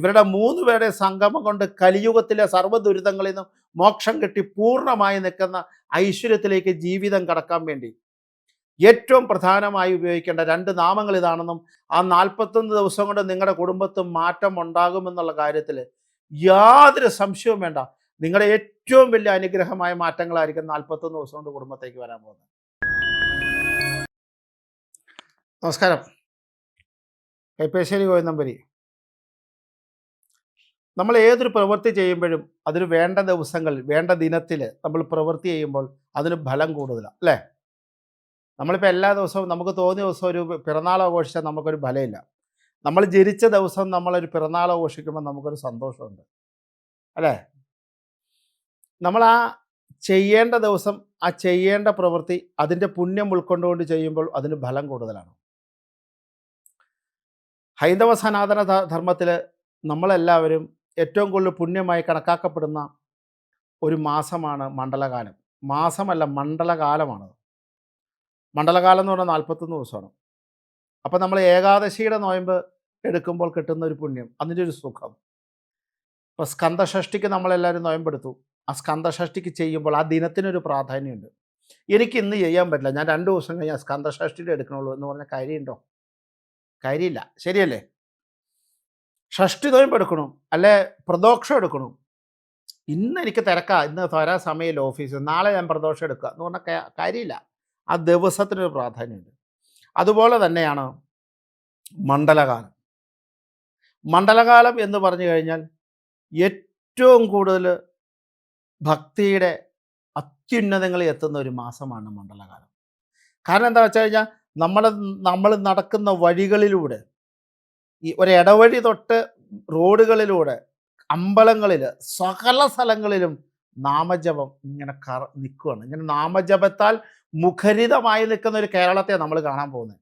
ഇവരുടെ മൂന്ന് പേരുടെ സംഗമം കൊണ്ട് കലിയുഗത്തിലെ സർവ ദുരിതങ്ങളിൽ നിന്നും മോക്ഷം കിട്ടി പൂർണമായി നിൽക്കുന്ന ഐശ്വര്യത്തിലേക്ക് ജീവിതം കടക്കാൻ വേണ്ടി. ഏറ്റവും പ്രധാനമായി ഉപയോഗിക്കേണ്ട രണ്ട് നാമങ്ങൾ ഇതാണെന്നും ആ നാൽപ്പത്തൊന്ന് ദിവസം കൊണ്ട് നിങ്ങളുടെ കുടുംബത്തിൽ മാറ്റം ഉണ്ടാകുമെന്നുള്ള കാര്യത്തിൽ യാതൊരു സംശയവും വേണ്ട. നിങ്ങളുടെ ഏറ്റവും വലിയ അനുഗ്രഹമായ മാറ്റങ്ങളായിരിക്കും നാൽപ്പത്തൊന്ന് ദിവസം കൊണ്ട് കുടുംബത്തേക്ക് വരാൻ പോകുന്നത്. നമസ്കാരം. കൈപ്പേശ്ശേരി കോയനമ്പരി നമ്മൾ ഏതൊരു പ്രവൃത്തി ചെയ്യുമ്പോഴും അതിന് വേണ്ട ദിവസങ്ങളിൽ വേണ്ട ദിനത്തിൽ നമ്മൾ പ്രവൃത്തി ചെയ്യുമ്പോൾ അതിന് ഫലം കൂടുതലാണ് അല്ലേ? നമ്മളിപ്പോൾ എല്ലാ ദിവസവും നമുക്ക് തോന്നിയ ദിവസം ഒരു പിറന്നാൾ ആഘോഷിച്ചാൽ നമുക്കൊരു ഫലമില്ല. നമ്മൾ ജനിച്ച ദിവസം നമ്മളൊരു പിറന്നാൾ ആഘോഷിക്കുമ്പോൾ നമുക്കൊരു സന്തോഷമുണ്ട് അല്ലേ? നമ്മൾ ആ ചെയ്യേണ്ട ദിവസം ആ ചെയ്യേണ്ട പ്രവൃത്തി അതിന്റെ പുണ്യം ഉൾക്കൊണ്ടുകൊണ്ട് ചെയ്യുമ്പോൾ അതിന് ഫലം കൂടുതലാണ്. ഹൈന്ദവ സനാതന ധർമ്മത്തിൽ നമ്മളെല്ലാവരും ഏറ്റവും കൂടുതൽ പുണ്യമായി കണക്കാക്കപ്പെടുന്ന ഒരു മാസമാണ് മണ്ഡലകാലം. മാസമല്ല മണ്ഡലകാലമാണ് മണ്ഡലകാലം എന്ന് പറഞ്ഞാൽ നാൽപ്പത്തൊന്ന് ദിവസമാണ്. അപ്പോൾ നമ്മൾ ഏകാദശിയുടെ നോയമ്പ് എടുക്കുമ്പോൾ കിട്ടുന്ന ഒരു പുണ്യം അതിന്റെ ഒരു സുഖം. ഇപ്പോൾ സ്കന്ദഷഷ്ടിക്ക് നമ്മളെല്ലാവരും നോയമ്പെടുത്തു. ആ സ്കന്ദഷഷ്ടിക്ക് ചെയ്യുമ്പോൾ ആ ദിനത്തിനൊരു പ്രാധാന്യമുണ്ട്. എനിക്ക് ഇന്ന് ചെയ്യാൻ പറ്റില്ല. ഞാൻ രണ്ട് ദിവസം കഴിഞ്ഞാൽ സ്കന്ദഷഷ്ടിയുടെ എടുക്കണുള്ളൂ എന്ന് പറഞ്ഞ കാര്യമുണ്ടോ? കാര്യമില്ല. ശരിയല്ലേ? ഷഷ്ടി നോയമ്പ് എടുക്കണം? അല്ലെ പ്രദോഷം എടുക്കണം? ഇന്ന് എനിക്ക് തിരക്കാം. ഇന്ന് തരാൻ സമയമില്ല ഓഫീസിൽ. നാളെ ഞാൻ പ്രദോഷം എടുക്കുക എന്ന് പറഞ്ഞാൽ കാര്യമില്ല. ആ ദിവസത്തിനൊരു പ്രാധാന്യമുണ്ട്. അതുപോലെ തന്നെയാണ് മണ്ഡലകാലം. മണ്ഡലകാലം എന്ന് പറഞ്ഞു കഴിഞ്ഞാൽ ഏറ്റവും കൂടുതൽ ഭക്തിയുടെ അത്യുന്നതങ്ങളിൽ എത്തുന്ന ഒരു മാസമാണ് മണ്ഡലകാലം. കാരണം എന്താ വെച്ച് കഴിഞ്ഞാൽ നമ്മൾ നമ്മൾ നടക്കുന്ന വഴികളിലൂടെ ഈ ഒരു ഇടവഴി തൊട്ട് റോഡുകളിലൂടെ അമ്പലങ്ങളിൽ സകല സ്ഥലങ്ങളിലും നാമജപം ഇങ്ങനെ കറ നിൽക്കുകയാണ് ഇങ്ങനെ നാമജപത്താൽ മുഖരിതമായി നിൽക്കുന്ന ഒരു കേരളത്തെ നമ്മൾ കാണാൻ പോകുന്നത്.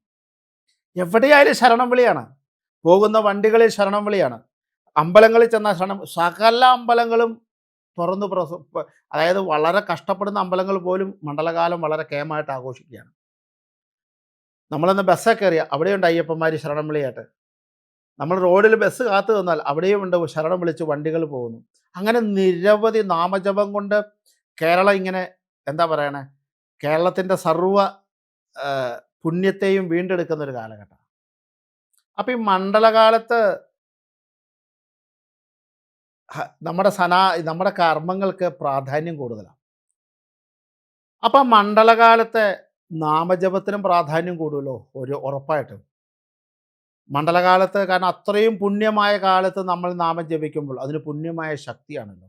എവിടെയായാലും ശരണം വിളിയാണ്. പോകുന്ന വണ്ടികളിൽ ശരണം വിളിയാണ്. അമ്പലങ്ങളിൽ ചെന്ന ശരണം സകല അമ്പലങ്ങളും തുറന്നു പ്രസ അതായത് വളരെ കഷ്ടപ്പെടുന്ന അമ്പലങ്ങൾ പോലും മണ്ഡലകാലം വളരെ കേമായിട്ട് ആഘോഷിക്കുകയാണ്. നമ്മളന്ന് ബസ്സൊക്കെ കയറിയ അവിടെയുണ്ട് അയ്യപ്പന്മാർ ശരണം വിളിയായിട്ട്. നമ്മൾ റോഡിൽ ബസ് കാത്തു നിന്നാൽ അവിടെയും ഉണ്ട് ശരണം വിളിച്ച് വണ്ടികൾ പോകുന്നു. അങ്ങനെ നിരവധി നാമജപം കൊണ്ട് കേരളം ഇങ്ങനെ എന്താ പറയണേ? കേരളത്തിന്റെ സർവ പുണ്യത്തെയും വീണ്ടെടുക്കുന്ന ഒരു കാലഘട്ടം. അപ്പം ഈ മണ്ഡലകാലത്ത് നമ്മുടെ സനാ നമ്മുടെ കർമ്മങ്ങൾക്ക് പ്രാധാന്യം കൂടുതലാണ്. അപ്പം മണ്ഡലകാലത്തെ നാമജപത്തിനും പ്രാധാന്യം കൂടുമല്ലോ ഒരു ഉറപ്പായിട്ടും. മണ്ഡലകാലത്ത് കാരണം അത്രയും പുണ്യമായ കാലത്ത് നമ്മൾ നാമം ജപിക്കുമ്പോൾ അതിന് പുണ്യമായ ശക്തിയാണല്ലോ.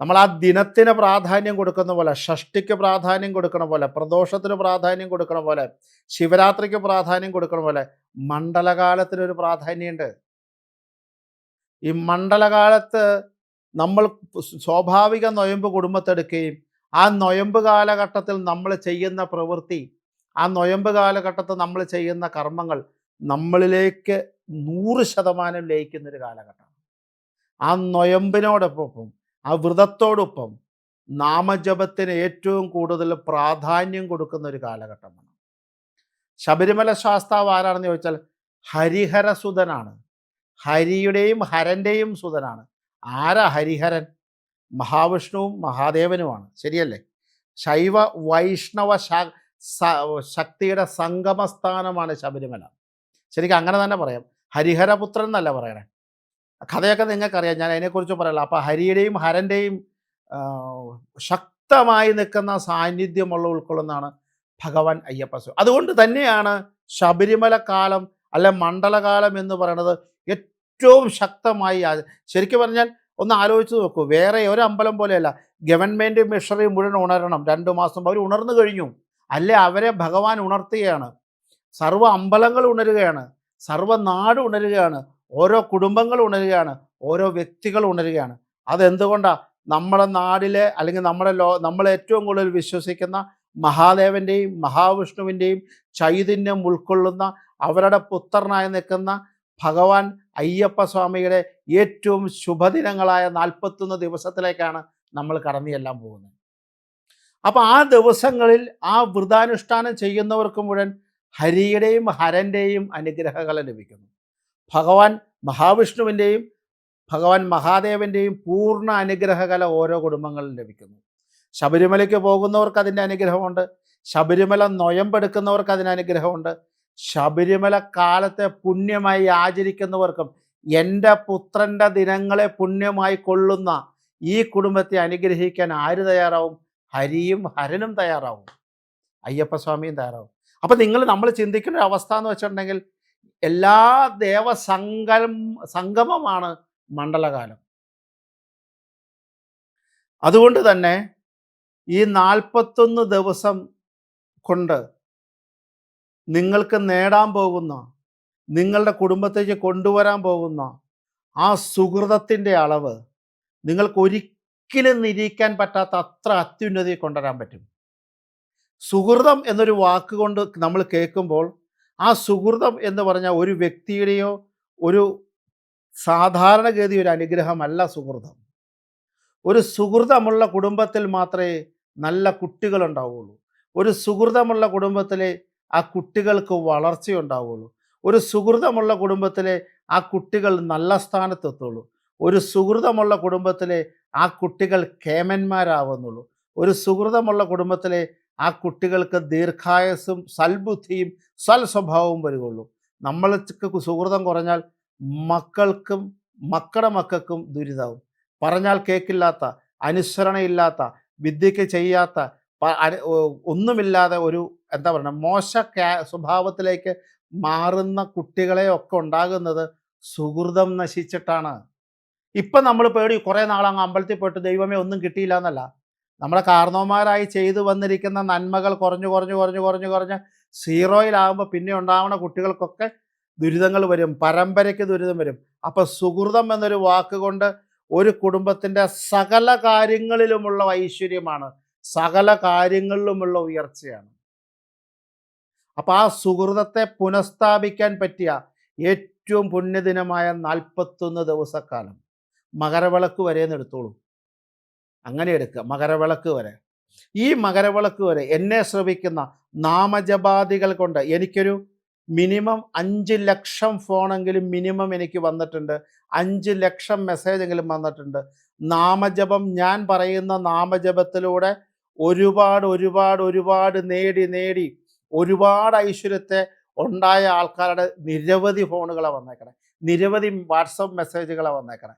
നമ്മൾ ആ ദിനത്തിന് പ്രാധാന്യം കൊടുക്കുന്ന പോലെ ഷഷ്ടിക്ക് പ്രാധാന്യം കൊടുക്കണ പോലെ പ്രദോഷത്തിന് പ്രാധാന്യം കൊടുക്കണ പോലെ ശിവരാത്രിക്ക് പ്രാധാന്യം കൊടുക്കണ പോലെ മണ്ഡലകാലത്തിനൊരു പ്രാധാന്യമുണ്ട്. ഈ മണ്ഡലകാലത്ത് നമ്മൾ സ്വാഭാവിക നൊയമ്പ് കുടുംബത്തെടുക്കുകയും ആ നൊയമ്പ് കാലഘട്ടത്തിൽ നമ്മൾ ചെയ്യുന്ന പ്രവൃത്തി ആ നൊയമ്പ് കാലഘട്ടത്തിൽ നമ്മൾ ചെയ്യുന്ന കർമ്മങ്ങൾ നമ്മളിലേക്ക് നൂറ് ശതമാനം ലയിക്കുന്നൊരു കാലഘട്ടമാണ് ആ നൊയമ്പിനോടൊപ്പം ആ വ്രതത്തോടൊപ്പം നാമജപത്തിന് ഏറ്റവും കൂടുതൽ പ്രാധാന്യം കൊടുക്കുന്ന ഒരു കാലഘട്ടമാണ്. ശബരിമല ശാസ്താവ് ആരാണെന്ന് ചോദിച്ചാൽ ഹരിഹരസുതനാണ് ഹരിയുടെയും ഹരന്റെയും സുതനാണ് ആരാ ഹരിഹരൻ? മഹാവിഷ്ണുവും മഹാദേവനുമാണ്. ശരിയല്ലേ? ശൈവ വൈഷ്ണവ ശക്തിയുടെ സംഗമസ്ഥാനമാണ് ശബരിമല. ശരിക്കും അങ്ങനെ തന്നെ പറയാം. ഹരിഹരപുത്രൻ എന്നല്ല പറയണേ. കഥയൊക്കെ നിങ്ങൾക്കറിയാം. ഞാൻ അതിനെക്കുറിച്ച് പറയല അപ്പോൾ ഹരിയുടെയും ഹരന്റെയും ശക്തമായി നിൽക്കുന്ന സാന്നിധ്യമുള്ള ഉൾക്കൊള്ളുന്നതാണ് ഭഗവാൻ അയ്യപ്പ സ്വാമി. അതുകൊണ്ട് തന്നെയാണ് ശബരിമല കാലം അല്ലെ മണ്ഡലകാലം എന്ന് പറയുന്നത് ഏറ്റവും ശക്തമായി ശരിക്കും പറഞ്ഞാൽ ഒന്ന് ആലോചിച്ച് നോക്കൂ. വേറെ ഒരു അമ്പലം പോലെയല്ല. ഗവൺമെന്റ് മിഷണറി മുഴുവൻ ഉണരണം. രണ്ട് മാസം അവർ ഉണർന്നു കഴിഞ്ഞു. അല്ലെ അവരെ ഭഗവാൻ ഉണർത്തുകയാണ്. സർവ അമ്പലങ്ങൾ ഉണരുകയാണ് സർവ നാട് ഉണരുകയാണ് ഓരോ കുടുംബങ്ങൾ ഉണരുകയാണ് ഓരോ വ്യക്തികൾ ഉണരുകയാണ്. അതെന്തുകൊണ്ടാണ് നമ്മുടെ നാടിലെ അല്ലെങ്കിൽ നമ്മുടെ ലോ നമ്മൾ ഏറ്റവും കൂടുതൽ വിശ്വസിക്കുന്ന മഹാദേവന്റെയും മഹാവിഷ്ണുവിന്റെയും ചൈതന്യം ഉൾക്കൊള്ളുന്ന അവരുടെ പുത്രനായി നിൽക്കുന്ന ഭഗവാൻ അയ്യപ്പ സ്വാമിയുടെ ഏറ്റവും ശുഭദിനങ്ങളായ നാൽപ്പത്തൊന്ന് ദിവസത്തിലേക്കാണ് നമ്മൾ കടന്നിയെല്ലാം പോകുന്നത്. അപ്പോൾ ആ ദിവസങ്ങളിൽ ആ വ്രതാനുഷ്ഠാനം ചെയ്യുന്നവർക്ക് മുഴുവൻ ഹരിയുടെയും ഹരന്റെയും അനുഗ്രഹങ്ങൾ ലഭിക്കുന്നു. ഭഗവാൻ മഹാവിഷ്ണുവിന്റെയും ഭഗവാൻ മഹാദേവന്റെയും പൂർണ അനുഗ്രഹകല ഓരോ കുടുംബങ്ങളിലും ലഭിക്കുന്നു. ശബരിമലയ്ക്ക് പോകുന്നവർക്ക് അതിന്റെ അനുഗ്രഹമുണ്ട്. ശബരിമല നൊയമ്പെടുക്കുന്നവർക്ക് അതിന് അനുഗ്രഹമുണ്ട്. ശബരിമല കാലത്തെ പുണ്യമായി ആചരിക്കുന്നവർക്കും എന്റെ പുത്രന്റെ ദിനങ്ങളെ പുണ്യമായി കൊള്ളുന്ന ഈ കുടുംബത്തെ അനുഗ്രഹിക്കാൻ ആര് തയ്യാറാവും? ഹരിയും ഹരനും തയ്യാറാവും. അയ്യപ്പസ്വാമിയും തയ്യാറാവും. അപ്പം നിങ്ങൾ നമ്മൾ ചിന്തിക്കുന്ന ഒരു അവസ്ഥ എന്ന് വെച്ചിട്ടുണ്ടെങ്കിൽ എല്ലാ ദേവസംഗം സംഗമമാണ് മണ്ഡലകാലം. അതുകൊണ്ട് തന്നെ ഈ നാൽപ്പത്തൊന്ന് ദിവസം കൊണ്ട് നിങ്ങൾക്ക് നേടാൻ പോകുന്ന നിങ്ങളുടെ കുടുംബത്തേക്ക് കൊണ്ടുവരാൻ പോകുന്ന ആ സുഹൃതത്തിന്റെ അളവ് നിങ്ങൾക്ക് ഒരിക്കലും നിരീക്കാൻ പറ്റാത്ത അത്ര അത്യുന്നതി കൊണ്ടുവരാൻ പറ്റും. സുഹൃതം എന്നൊരു വാക്കുകൊണ്ട് നമ്മൾ കേൾക്കുമ്പോൾ ആ സുഹൃതം എന്ന് പറഞ്ഞാൽ ഒരു വ്യക്തിയുടെയോ ഒരു സാധാരണഗതി ഒരു അനുഗ്രഹമല്ല സുഹൃതം. ഒരു സുഹൃതമുള്ള കുടുംബത്തിൽ മാത്രമേ നല്ല കുട്ടികളുണ്ടാവുള്ളൂ. ഒരു സുഹൃതമുള്ള കുടുംബത്തിലെ ആ കുട്ടികൾക്ക് വളർച്ചയുണ്ടാവുള്ളൂ. ഒരു സുഹൃതമുള്ള കുടുംബത്തിലെ ആ കുട്ടികൾ നല്ല സ്ഥാനത്തെത്തുള്ളൂ. ഒരു സുഹൃതമുള്ള കുടുംബത്തിലെ ആ കുട്ടികൾ കേമന്മാരാവുന്നുള്ളൂ. ഒരു സുഹൃതമുള്ള കുടുംബത്തിലെ ആ കുട്ടികൾക്ക് ദീർഘായസും സൽബുദ്ധിയും സൽ സ്വഭാവവും വരികയുള്ളൂ. നമ്മൾക്ക് സുഹൃതം കുറഞ്ഞാൽ മക്കൾക്കും മക്കളുടെ മക്കൾക്കും ദുരിതാവും. പറഞ്ഞാൽ കേൾക്കില്ലാത്ത അനുസരണയില്ലാത്ത വിദ്യയ്ക്ക് ചെയ്യാത്ത ഒന്നുമില്ലാതെ ഒരു എന്താ പറയുക മോശ സ്വഭാവത്തിലേക്ക് മാറുന്ന കുട്ടികളെ ഒക്കെ ഉണ്ടാകുന്നത് സുഹൃതം നശിച്ചിട്ടാണ്. ഇപ്പം നമ്മൾ പേടി കുറേ നാളങ്ങ് അമ്പലത്തിൽ പോയിട്ട് ദൈവമേ ഒന്നും കിട്ടിയില്ല എന്നല്ല. നമ്മുടെ കാരണവന്മാരായി ചെയ്തു വന്നിരിക്കുന്ന നന്മകൾ കുറഞ്ഞു കുറഞ്ഞു കുറഞ്ഞു കുറഞ്ഞു കുറഞ്ഞ് സീറോയിലാകുമ്പോൾ പിന്നെ ഉണ്ടാവുന്ന കുട്ടികൾക്കൊക്കെ ദുരിതങ്ങൾ വരും. പരമ്പരയ്ക്ക് ദുരിതം വരും. അപ്പോൾ സുഹൃതം എന്നൊരു വാക്കുകൊണ്ട് ഒരു കുടുംബത്തിന്റെ സകല കാര്യങ്ങളിലുമുള്ള ഐശ്വര്യമാണ്. സകല കാര്യങ്ങളിലുമുള്ള ഉയർച്ചയാണ്. അപ്പോൾ ആ സുഹൃതത്തെ പുനഃസ്ഥാപിക്കാൻ പറ്റിയ ഏറ്റവും പുണ്യദിനമായ നാൽപ്പത്തൊന്ന് ദിവസക്കാലം മകരവിളക്ക് വരെ എന്ന് അങ്ങനെ എടുക്കുക മകരവിളക്ക് വരെ. ഈ മകരവിളക്ക് വരെ എന്നെ ശ്രവിക്കുന്ന നാമജപാദികൾ കൊണ്ട് എനിക്കൊരു മിനിമം അഞ്ച് ലക്ഷം ഫോണെങ്കിലും മിനിമം എനിക്ക് വന്നിട്ടുണ്ട്. അഞ്ച് ലക്ഷം മെസ്സേജെങ്കിലും വന്നിട്ടുണ്ട്. നാമജപം ഞാൻ പറയുന്ന നാമജപത്തിലൂടെ ഒരുപാട് ഒരുപാട് ഒരുപാട് നേടി നേടി ഒരുപാട് ഐശ്വര്യത്തെ ഉണ്ടായ ആൾക്കാരുടെ നിരവധി ഫോണുകളാണ് വന്നേക്കണേ. നിരവധി വാട്സപ്പ് മെസ്സേജുകളാണ് വന്നേക്കണേ.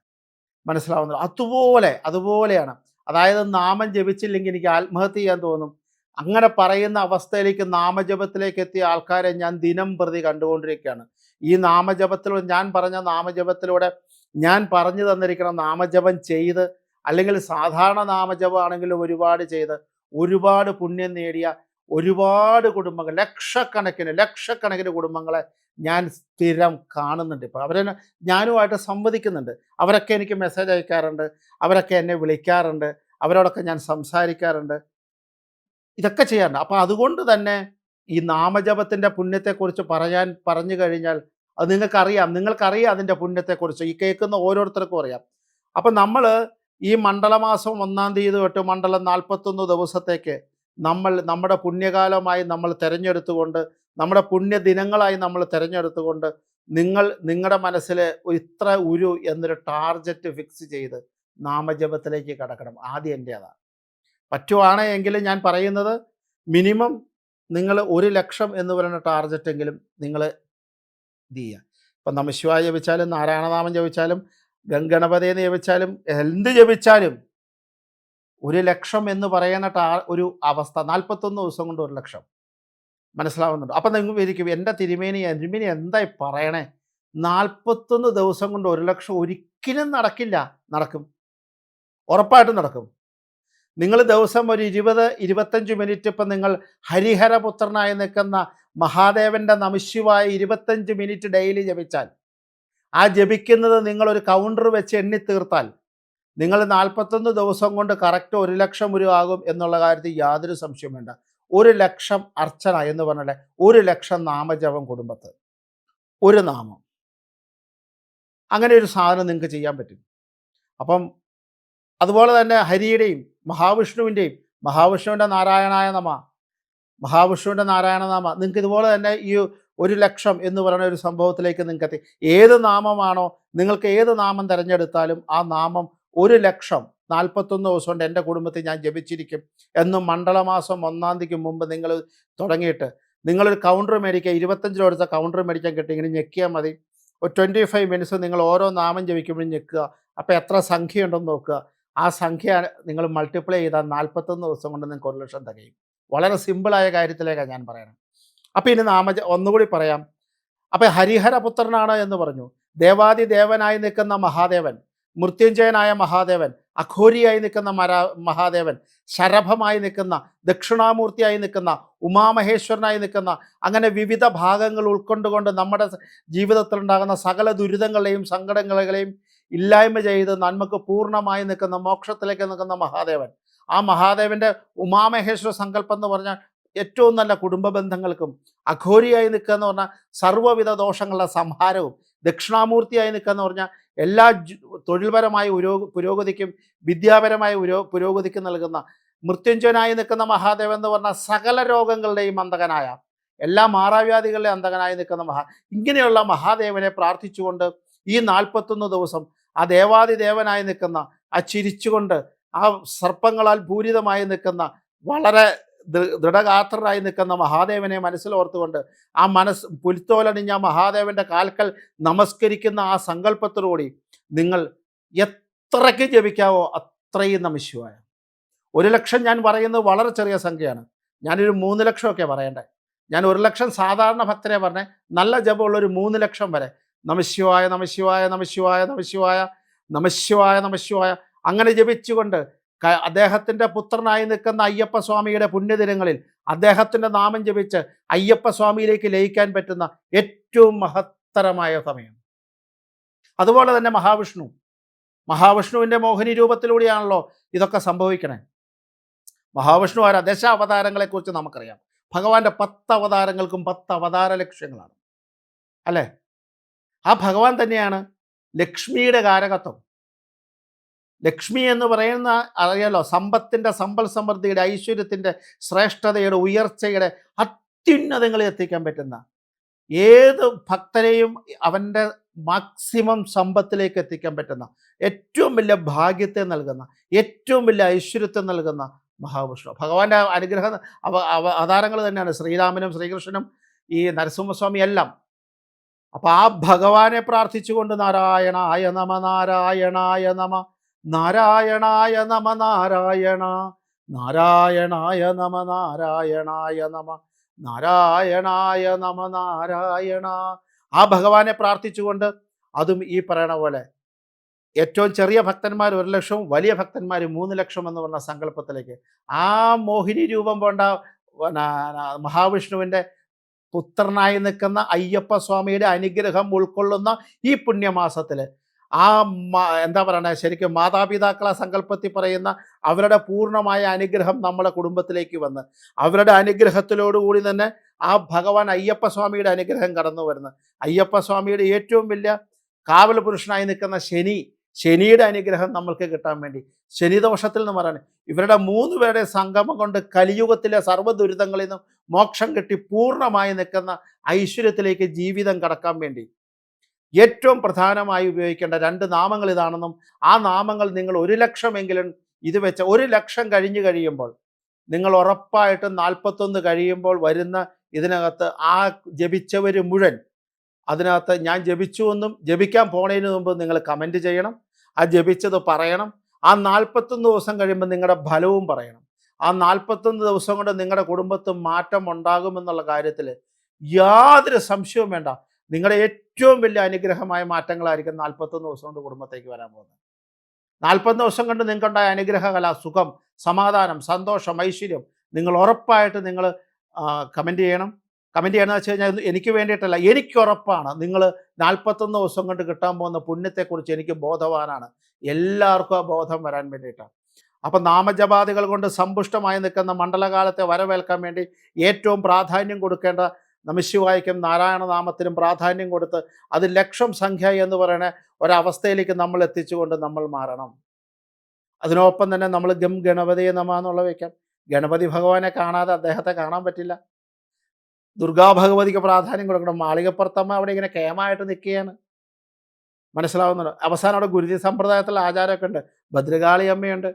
മനസ്സിലാവുന്നത് അതുപോലെ അതുപോലെയാണ് അതായത് നാമം ജപിച്ചില്ലെങ്കിൽ എനിക്ക് ആത്മഹത്യ ചെയ്യാൻ തോന്നും. അങ്ങനെ പറയുന്ന അവസ്ഥയിലേക്ക് നാമജപത്തിലേക്ക് എത്തിയ ആൾക്കാരെ ഞാൻ ദിനം പ്രതി കണ്ടുകൊണ്ടിരിക്കുകയാണ്. ഈ നാമജപത്തിലൂടെ ഞാൻ പറഞ്ഞ നാമജപത്തിലൂടെ ഞാൻ പറഞ്ഞു തന്നിരിക്കുന്ന നാമജപം ചെയ്ത് അല്ലെങ്കിൽ സാധാരണ നാമജപമാണെങ്കിലും ഒരുപാട് ചെയ്ത് ഒരുപാട് പുണ്യം നേടിയ ഒരുപാട് കുടുംബങ്ങൾ ലക്ഷക്കണക്കിന് ലക്ഷക്കണക്കിന് കുടുംബങ്ങളെ ഞാൻ സ്ഥിരം കാണുന്നുണ്ട്. ഇപ്പോൾ അവരെ ഞാനുമായിട്ട് സംവദിക്കുന്നുണ്ട്. അവരൊക്കെ എനിക്ക് മെസ്സേജ് അയക്കാറുണ്ട്. അവരൊക്കെ എന്നെ വിളിക്കാറുണ്ട്. അവരോടൊക്കെ ഞാൻ സംസാരിക്കാറുണ്ട്. ഇതൊക്കെ ചെയ്യാറുണ്ട്. അപ്പോൾ അതുകൊണ്ട് തന്നെ ഈ നാമജപത്തിന്റെ പുണ്യത്തെക്കുറിച്ച് പറയാൻ പറഞ്ഞു കഴിഞ്ഞാൽ അത് നിങ്ങൾക്കറിയാം. നിങ്ങൾക്കറിയാം അതിന്റെ പുണ്യത്തെക്കുറിച്ച്. ഈ കേൾക്കുന്ന ഓരോരുത്തർക്കും അറിയാം. അപ്പം നമ്മൾ ഈ മണ്ഡലമാസം ഒന്നാം തീയതി തൊട്ട് മണ്ഡലം നാൽപ്പത്തൊന്ന് ദിവസത്തേക്ക് നമ്മൾ നമ്മുടെ പുണ്യകാലമായി നമ്മൾ തിരഞ്ഞെടുത്തുകൊണ്ട് നമ്മുടെ പുണ്യദിനങ്ങളായി നമ്മൾ തിരഞ്ഞെടുത്തുകൊണ്ട് നിങ്ങൾ നിങ്ങളുടെ മനസ്സിൽ ഇത്ര ഉരു എന്നൊരു ടാർജറ്റ് ഫിക്സ് ചെയ്ത് നാമജപത്തിലേക്ക് കടക്കണം. ആദ്യം എന്റേതാണ്. പറ്റുവാണെങ്കിൽ ഞാൻ പറയുന്നത് മിനിമം നിങ്ങൾ ഒരു ലക്ഷം എന്ന് പറയുന്ന ടാർജറ്റെങ്കിലും നിങ്ങൾ ഇത് ചെയ്യുക ഇപ്പം നമശിവായ ജപിച്ചാലും നാരായണനാമം ജപിച്ചാലും ഗംഗണപതയെ ജപിച്ചാലും എന്ത് ജപിച്ചാലും ഒരു ലക്ഷം എന്ന് പറയുന്ന ടാ ഒരു അവസ്ഥ നാൽപ്പത്തൊന്ന് ദിവസം കൊണ്ട് ഒരു ലക്ഷം. മനസ്സിലാവുന്നുണ്ട്. അപ്പം നിങ്ങൾ വിചാരിക്കും എന്റെ തിരുമേനി തിരുമേനി എന്തായി പറയണേ? നാൽപ്പത്തൊന്ന് ദിവസം കൊണ്ട് ഒരു ലക്ഷം ഒരിക്കലും നടക്കില്ല. നടക്കും. ഉറപ്പായിട്ടും നടക്കും. നിങ്ങൾ ദിവസം ഒരു ഇരുപത് ഇരുപത്തഞ്ച് മിനിറ്റ് ഇപ്പം നിങ്ങൾ ഹരിഹരപുത്രനായി നിൽക്കുന്ന മഹാദേവന്റെ നമശിവായ ഇരുപത്തഞ്ച് മിനിറ്റ് ഡെയിലി ജപിച്ചാൽ ആ ജപിക്കുന്നത് നിങ്ങളൊരു കൗണ്ടർ വെച്ച് എണ്ണി തീർത്താൽ നിങ്ങൾ നാൽപ്പത്തൊന്ന് ദിവസം കൊണ്ട് കറക്റ്റ് ഒരു ലക്ഷം രൂപ ആകും എന്നുള്ള കാര്യത്തിൽ യാതൊരു സംശയം വേണ്ട ഒരു ലക്ഷം അർച്ചന എന്ന് പറഞ്ഞാൽ ഒരു ലക്ഷം നാമജപം കുടുംബത്ത്. ഒരു നാമം. അങ്ങനെ ഒരു സാധനം നിങ്ങൾക്ക് ചെയ്യാൻ പറ്റും. അപ്പം അതുപോലെ തന്നെ ഹരിയുടെയും മഹാവിഷ്ണുവിന്റെയും മഹാവിഷ്ണുവിന്റെ നാരായണായ നമ മഹാവിഷ്ണുവിന്റെ നാരായണ നാമ നിങ്ങൾക്ക് ഇതുപോലെ തന്നെ ഈ ഒരു ലക്ഷം എന്ന് പറയുന്ന ഒരു സംഭവത്തിലേക്ക് നിങ്ങൾക്ക് എത്തി. ഏത് നാമമാണോ നിങ്ങൾക്ക് ഏത് നാമം തിരഞ്ഞെടുത്താലും ആ നാമം ഒരു ലക്ഷം നാൽപ്പത്തൊന്ന് ദിവസം കൊണ്ട് എന്റെ കുടുംബത്തെ ഞാൻ ജപിച്ചിരിക്കും എന്നും മണ്ഡലമാസം ഒന്നാം തീയതിക്ക് മുമ്പ് നിങ്ങൾ തുടങ്ങിയിട്ട്. നിങ്ങളൊരു കൗണ്ടർ മേടിക്കുക ഇരുപത്തഞ്ച് രൂപ എടുത്ത കൗണ്ടർ മേടിക്കാൻ കിട്ടി. ഇങ്ങനെ ഞെക്കിയാൽ മതി. ഒരു ട്വന്റി ഫൈവ് മിനിറ്റ്സ് നിങ്ങൾ ഓരോ നാമം ജപിക്കുമ്പോഴും ഞെക്കുക. അപ്പോൾ എത്ര സംഖ്യ ഉണ്ടെന്ന് നോക്കുക. ആ സംഖ്യ നിങ്ങൾ മൾട്ടിപ്ലൈ ചെയ്താൽ നാൽപ്പത്തൊന്ന് ദിവസം കൊണ്ട് നിങ്ങൾക്ക് ഒരു ലക്ഷം തികയും. വളരെ സിമ്പിളായ കാര്യത്തിലേക്കാണ് ഞാൻ പറയുന്നത്. അപ്പോൾ ഇനി നാമ ഒന്നുകൂടി പറയാം. അപ്പോൾ ഹരിഹരപുത്രനാണ് എന്ന് പറഞ്ഞു. ദേവാദി ദേവനായി നിൽക്കുന്ന മഹാദേവൻ മൃത്യുഞ്ജയനായ മഹാദേവൻ അഘോരിയായി നിൽക്കുന്ന മരാ മഹാദേവൻ ശരഭമായി നിൽക്കുന്ന ദക്ഷിണാമൂർത്തിയായി നിൽക്കുന്ന ഉമാമഹേശ്വരനായി നിൽക്കുന്ന അങ്ങനെ വിവിധ ഭാഗങ്ങൾ ഉൾക്കൊണ്ടുകൊണ്ട് നമ്മുടെ ജീവിതത്തിൽ ഉണ്ടാകുന്ന സകല ദുരിതങ്ങളെയും സങ്കടങ്ങളെയും ഇല്ലായ്മ ചെയ്ത് നന്മക്ക് പൂർണമായി നിൽക്കുന്ന മോക്ഷത്തിലേക്ക് നിൽക്കുന്ന മഹാദേവൻ. ആ മഹാദേവന്റെ ഉമാമഹേശ്വര സങ്കല്പം എന്ന് പറഞ്ഞാൽ ഏറ്റവും നല്ല കുടുംബ ബന്ധങ്ങൾക്കും അഘോരിയായി നിൽക്കുക എന്ന് പറഞ്ഞാൽ സർവവിധ ദോഷങ്ങളുടെ സംഹാരവും ദക്ഷിണാമൂർത്തിയായി നിൽക്കുക എന്ന് പറഞ്ഞാൽ എല്ലാ തൊഴിൽപരമായ പുരോഗതിക്കും വിദ്യാപരമായ പുരോഗതിക്കും നൽകുന്ന മൃത്യുഞ്ജനായി നിൽക്കുന്ന മഹാദേവൻ എന്ന് പറഞ്ഞാൽ സകല രോഗങ്ങളുടെയും അന്തകനായ എല്ലാ മാറാവ്യാധികളുടെയും അന്തകനായി നിൽക്കുന്ന മഹാ ഇങ്ങനെയുള്ള മഹാദേവനെ പ്രാർത്ഥിച്ചുകൊണ്ട് ഈ നാൽപ്പത്തൊന്ന് ദിവസം ആ ദേവാദി ദേവനായി നിൽക്കുന്ന ആ ചിരിച്ചുകൊണ്ട് ആ സർപ്പങ്ങളാൽ പൂരിതമായി നിൽക്കുന്ന വളരെ ദൃഢഗാത്രരായി നിൽക്കുന്ന മഹാദേവനെ മനസ്സിലോർത്തുകൊണ്ട് ആ മനസ്സ് പുലിത്തോലണിഞ്ഞ മഹാദേവന്റെ കാൽക്കൽ നമസ്കരിക്കുന്ന ആ സങ്കല്പത്തോടുകൂടി നിങ്ങൾ എത്രയ്ക്ക് ജപിക്കാവോ അത്രയും നമശിവായ ഒരു ലക്ഷം ഞാൻ പറയുന്നത് വളരെ ചെറിയ സംഖ്യയാണ്. ഞാനൊരു മൂന്ന് ലക്ഷമൊക്കെ പറയണ്ടേ. ഞാൻ ഒരു ലക്ഷം സാധാരണ ഭക്തരെ പറഞ്ഞേ നല്ല ജപമുള്ള ഒരു മൂന്ന് ലക്ഷം വരെ. നമശിവായ നമശിവായ നമശിവായ നമശിവായ നമശിവായ നമശിവായ അങ്ങനെ ജപിച്ചുകൊണ്ട് അദ്ദേഹത്തിന്റെ പുത്രനായി നിൽക്കുന്ന അയ്യപ്പ സ്വാമിയുടെ പുണ്യദിനങ്ങളിൽ അദ്ദേഹത്തിന്റെ നാമം ജപിച്ച് അയ്യപ്പ സ്വാമിയിലേക്ക് ലയിക്കാൻ പറ്റുന്ന ഏറ്റവും മഹത്തരമായ സമയം. അതുപോലെ തന്നെ മഹാവിഷ്ണു. മഹാവിഷ്ണുവിന്റെ മോഹിനി രൂപത്തിലൂടെയാണല്ലോ ഇതൊക്കെ സംഭവിക്കണേ. മഹാവിഷ്ണു ആരാ? ദശ അവതാരങ്ങളെക്കുറിച്ച് നമുക്കറിയാം. ഭഗവാന്റെ പത്ത് അവതാരങ്ങൾക്കും പത്ത് അവതാര ലക്ഷ്യങ്ങളാണ്. അല്ലേ? ആ ഭഗവാൻ തന്നെയാണ് ലക്ഷ്മിയുടെ കാരകത്വം. ലക്ഷ്മി എന്ന് പറയുന്ന അറിയാലോ സമ്പത്തിന്റെ സമ്പൽ സമൃദ്ധിയുടെ ഐശ്വര്യത്തിന്റെ ശ്രേഷ്ഠതയുടെ ഉയർച്ചയുടെ അത്യുന്നതങ്ങളിൽ എത്തിക്കാൻ പറ്റുന്ന ഏത് ഭക്തരെയും അവന്റെ മാക്സിമം സമ്പത്തിലേക്ക് എത്തിക്കാൻ പറ്റുന്ന ഏറ്റവും വലിയ ഭാഗ്യത്തെ നൽകുന്ന ഏറ്റവും വലിയ ഐശ്വര്യത്തെ നൽകുന്ന മഹാവിഷ്ണു. ഭഗവാന്റെ അനുഗ്രഹ അവ അവ- അവതാരങ്ങൾ തന്നെയാണ്. ശ്രീരാമനും ശ്രീകൃഷ്ണനും ഈ നരസിംഹസ്വാമി എല്ലാം. അപ്പൊ ആ ഭഗവാനെ പ്രാർത്ഥിച്ചുകൊണ്ട് നാരായണായ നമ നാരായണായ നമ നാരായണായ നമ നാരായണ നാരായണായ നമ നാരായണായ നമ നാരായണായ നമ നാരായണ. ആ ഭഗവാനെ പ്രാർത്ഥിച്ചുകൊണ്ട് അതും ഈ പറയണ പോലെ ഏറ്റവും ചെറിയ ഭക്തന്മാർ ഒരു ലക്ഷവും വലിയ ഭക്തന്മാർ മൂന്ന് ലക്ഷം എന്ന് പറഞ്ഞ സങ്കല്പത്തിലേക്ക് ആ മോഹിനി രൂപം പിന്നെ, മഹാവിഷ്ണുവിന്റെ പുത്രനായി നിൽക്കുന്ന അയ്യപ്പ സ്വാമിയുടെ അനുഗ്രഹം ഉൾക്കൊള്ളുന്ന ഈ പുണ്യമാസത്തിൽ ആ എന്താ പറയണേ ശരിക്കും മാതാപിതാക്കളെ സങ്കല്പത്തിൽ പറയുന്ന അവരുടെ പൂർണമായ അനുഗ്രഹം നമ്മളെ കുടുംബത്തിലേക്ക് വന്ന് അവരുടെ അനുഗ്രഹത്തിലോടുകൂടി തന്നെ ആ ഭഗവാൻ അയ്യപ്പ സ്വാമിയുടെ അനുഗ്രഹം കടന്നു വരുന്നത് അയ്യപ്പ സ്വാമിയുടെ ഏറ്റവും വലിയ കാവൽ പുരുഷനായി നിൽക്കുന്ന ശനി ശനിയുടെ അനുഗ്രഹം നമ്മൾക്ക് കിട്ടാൻ വേണ്ടി. ശനിദോഷത്തിൽ എന്ന് പറയുന്നത് ഇവരുടെ മൂന്ന് പേരുടെ സംഗമം കൊണ്ട് കലിയുഗത്തിലെ സർവ ദുരിതങ്ങളിൽ നിന്നും മോക്ഷം കിട്ടി പൂർണമായി നിൽക്കുന്ന ഐശ്വര്യത്തിലേക്ക് ജീവിതം കടക്കാൻ വേണ്ടി. ഏറ്റവും പ്രധാനമായി ഉപയോഗിക്കേണ്ട രണ്ട് നാമങ്ങൾ ഇതാണെന്നും ആ നാമങ്ങൾ നിങ്ങൾ ഒരു ലക്ഷമെങ്കിലും ഇത് വെച്ച ഒരു ലക്ഷം കഴിഞ്ഞു കഴിയുമ്പോൾ നിങ്ങൾ ഉറപ്പായിട്ടും നാൽപ്പത്തൊന്ന് കഴിയുമ്പോൾ വരുന്ന ഇതിനകത്ത് ആ ജപിച്ചവർ മുഴുവൻ അതിനകത്ത് ഞാൻ ജപിച്ചു എന്നും ജപിക്കാൻ പോണതിന് മുമ്പ് നിങ്ങൾ കമന്റ് ചെയ്യണം. ആ ജപിച്ചത് പറയണം. ആ നാൽപ്പത്തൊന്ന് ദിവസം കഴിയുമ്പോൾ നിങ്ങളുടെ ഫലവും പറയണം. ആ നാൽപ്പത്തൊന്ന് ദിവസം കൊണ്ട് നിങ്ങളുടെ കുടുംബത്ത് മാറ്റം ഉണ്ടാകുമെന്നുള്ള കാര്യത്തിൽ യാതൊരു സംശയവും വേണ്ട. നിങ്ങളുടെ ഏറ്റവും വലിയ അനുഗ്രഹമായ മാറ്റങ്ങളായിരിക്കും നാൽപ്പത്തൊന്ന് ദിവസം കൊണ്ട് കുടുംബത്തേക്ക് വരാൻ പോകുന്നത്. നാൽപ്പത്തൊന്ന് ദിവസം കൊണ്ട് നിങ്ങൾക്കുണ്ടായ അനുഗ്രഹകല സുഖം സമാധാനം സന്തോഷം ഐശ്വര്യം നിങ്ങൾ ഉറപ്പായിട്ട് നിങ്ങൾ കമന്റ് ചെയ്യണം. കമന്റ് ചെയ്യണമെന്ന് വെച്ച് കഴിഞ്ഞാൽ എനിക്ക് വേണ്ടിയിട്ടല്ല എനിക്ക് ഉറപ്പാണ്. നിങ്ങൾ നാൽപ്പത്തൊന്ന് ദിവസം കൊണ്ട് കിട്ടാൻ പോകുന്ന പുണ്യത്തെക്കുറിച്ച് എനിക്ക് ബോധവാനാണ്. എല്ലാവർക്കും ആ ബോധം വരാൻ വേണ്ടിയിട്ടാണ്. അപ്പം നാമജപാദികൾ കൊണ്ട് സമ്പുഷ്ടമായി നിൽക്കുന്ന മണ്ഡലകാലത്തെ വരവേൽക്കാൻ വേണ്ടി ഏറ്റവും പ്രാധാന്യം കൊടുക്കേണ്ട നമശിവായിക്കും നാരായണ നാമത്തിനും പ്രാധാന്യം കൊടുത്ത് അത് ലക്ഷം സംഖ്യ എന്ന് പറയുന്ന ഒരവസ്ഥയിലേക്ക് നമ്മൾ എത്തിച്ചുകൊണ്ട് നമ്മൾ മാറണം. അതിനൊപ്പം തന്നെ നമ്മൾ ഗം ഗണപതിയെ നമ എന്നുള്ള വയ്ക്കാം. ഗണപതി ഭഗവാനെ കാണാതെ അദ്ദേഹത്തെ കാണാൻ പറ്റില്ല. ദുർഗാ ഭഗവതിക്ക് പ്രാധാന്യം കൊടുക്കണം. മാളികപ്പുറത്തമ്മ അവിടെ ഇങ്ങനെ കേമായിട്ട് നിൽക്കുകയാണ്. മനസ്സിലാവുന്നുണ്ട്? അവസാനം അവിടെ ഗുരുതി സമ്പ്രദായത്തിൽ ആചാരമൊക്കെ ഉണ്ട്. ഭദ്രകാളി അമ്മയുണ്ട്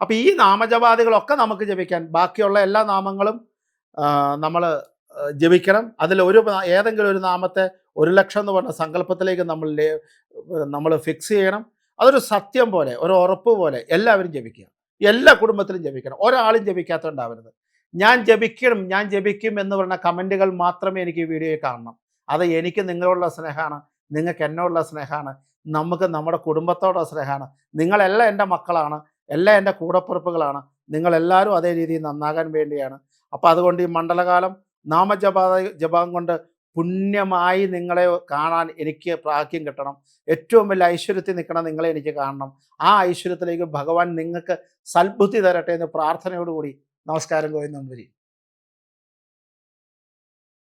അപ്പോൾ ഈ നാമജപാദികളൊക്കെ നമുക്ക് ജപിക്കാൻ ബാക്കിയുള്ള എല്ലാ നാമങ്ങളും നമ്മൾ ജപിക്കണം. അതിൽ ഒരു ഏതെങ്കിലും ഒരു നാമത്തെ ഒരു ലക്ഷം എന്ന് പറഞ്ഞ സങ്കല്പത്തിലേക്ക് നമ്മൾ നമ്മൾ ഫിക്സ് ചെയ്യണം. അതൊരു സത്യം പോലെ ഒരു ഉറപ്പ് പോലെ എല്ലാവരും ജപിക്കുക. എല്ലാ കുടുംബത്തിലും ജപിക്കണം. ഒരാളും ജപിക്കാത്തതുണ്ടാവരുത് ഞാൻ ജപിക്കണം ഞാൻ ജപിക്കും എന്ന് പറഞ്ഞ കമന്റുകൾ മാത്രമേ എനിക്ക് ഈ വീഡിയോയിൽ കാണണം. അത് എനിക്ക് നിങ്ങളോടുള്ള സ്നേഹമാണ്. നിങ്ങൾക്ക് എന്നോടുള്ള സ്നേഹമാണ്. നമുക്ക് നമ്മുടെ കുടുംബത്തോടുള്ള സ്നേഹമാണ്. നിങ്ങളെല്ലാം എന്റെ മക്കളാണ്. എല്ലാം എന്റെ കൂടപ്പിറപ്പുകളാണ്. നിങ്ങളെല്ലാവരും അതേ രീതിയിൽ നന്നാകാൻ വേണ്ടിയാണ്. അപ്പോൾ അതുകൊണ്ട് ഈ മണ്ഡലകാലം നാമജപ ജപം കൊണ്ട് പുണ്യമായി നിങ്ങളെ കാണാൻ എനിക്ക് പ്രാഗ്യം കിട്ടണം. ഏറ്റവും വലിയ ഐശ്വര്യത്തിൽ നിൽക്കണം നിങ്ങളെ എനിക്ക് കാണണം. ആ ഐശ്വര്യത്തിലേക്ക് ഭഗവാൻ നിങ്ങൾക്ക് സൽബുദ്ധി തരട്ടെ എന്ന് പ്രാർത്ഥനയോടുകൂടി നമസ്കാരം ഗോവിന്ദം വരി